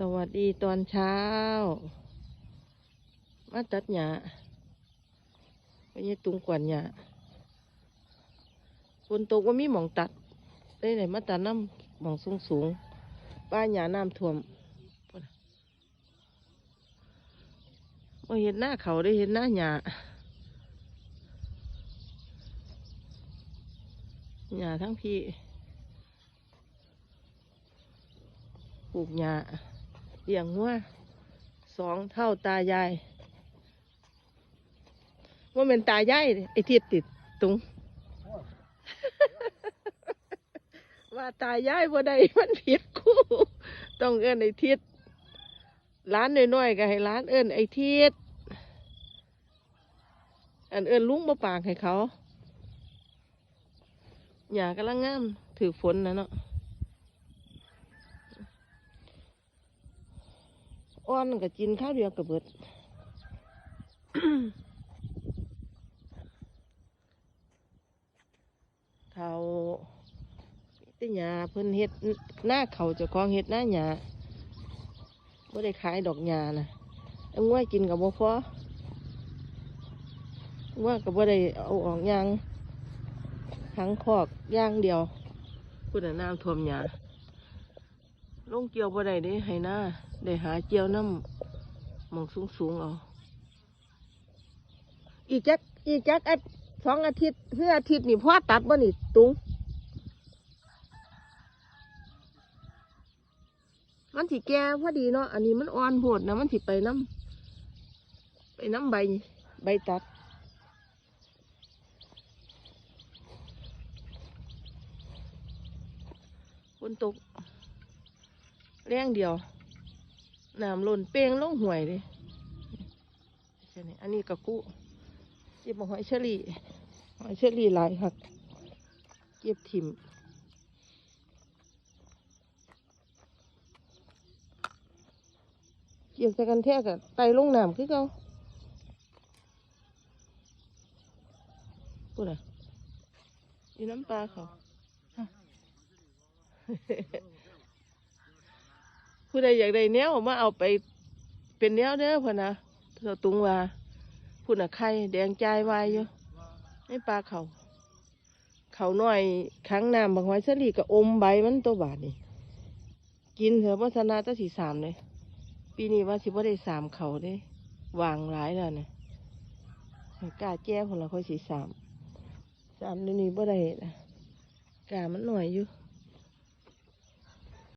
สวัสดีตอนเช้า มาตัดหญ้าไปยี่ตุงกวนหญ้าฝนตกว่ามีหมองตัด ได้ไหนมาตัดน้ำหมองสูงสูงป้าหญ้าน้ำท่วมมาเห็นหน้าเขาได้เห็นหน้าหญ้าหญ้าทั้งพี่ปลูกหญ้า เลี้ยงวัวสองเท่าตายายว่าเป็นตายายไอ้ทิดติดตุงว่าตายายบ่ได้มันผิดคู่ ต้องเอิ้นไอ้ทิดร้านน้อยๆก็ให้ร้านเอิ้นไอ้ทิดอันเอิ้นลุงบ่ปากให้เขาหญ้ากำลังงามถือฝนนะเนาะ อ้อนก็กินข้าวเดียวกับเบิดเขาติหยาเพิ่นเฮ็ดหน้าเขาจะคล้องเฮ็ดหน้าหยาบ่ได้ขายดอกหญ้านะเอาง่วยกินกับบ่พอง่วยกับบ่ได้เอาออกยางทั้งคอกย่างเดียวพูดน่ะน้ำท่วมหญ้า งเกี่ยวบ่ได้เด้ให้หน้าได้หาเกี่ยวน้ำมองสูงๆเอาอีกจักอีกจักอาสองอาทิตย์เพื่ออาทิตย์นี่พ่อตัดบ่นี่ตุงมันสิแก่พอดีเนาะอันนี้มันอ่อนโหดนะมันสิไปน้ำไปน้ำใบใบตัดฝนตก แรงเดียวน้ำหล่นเปงลงห่วยเลยอันนี้กะกุเก็บหอยเชอรี่หอยเชอรี่หลายครับเก็บถิ่มเกี่ยวใส่กันแท้กับไตลงน้ำคือเก่าพูดอะอยู่น้ำปลาเขา ผู้ใดอยากได้แนวมาเอาไปเป็นแนวเด้อพ่นนะเธอตุงว่าพูดน่ะไข่แดงใจวายอยู่ในปลาเขาเขาหน้อยครั้งน้ำบางไว้สลีก็อมใบมันตัวบาดนี่กินเถอะพัฒนาตั้งสี่สามเลยปีนี้ว่าสิบ่ได้สามเขาเด้วางหลายแล้วนี่ยให้กล้าแจ้ผลละค่อยสีสามสามเดี๋ยวนี้บ่ได้นะกามันหน่อยอยู่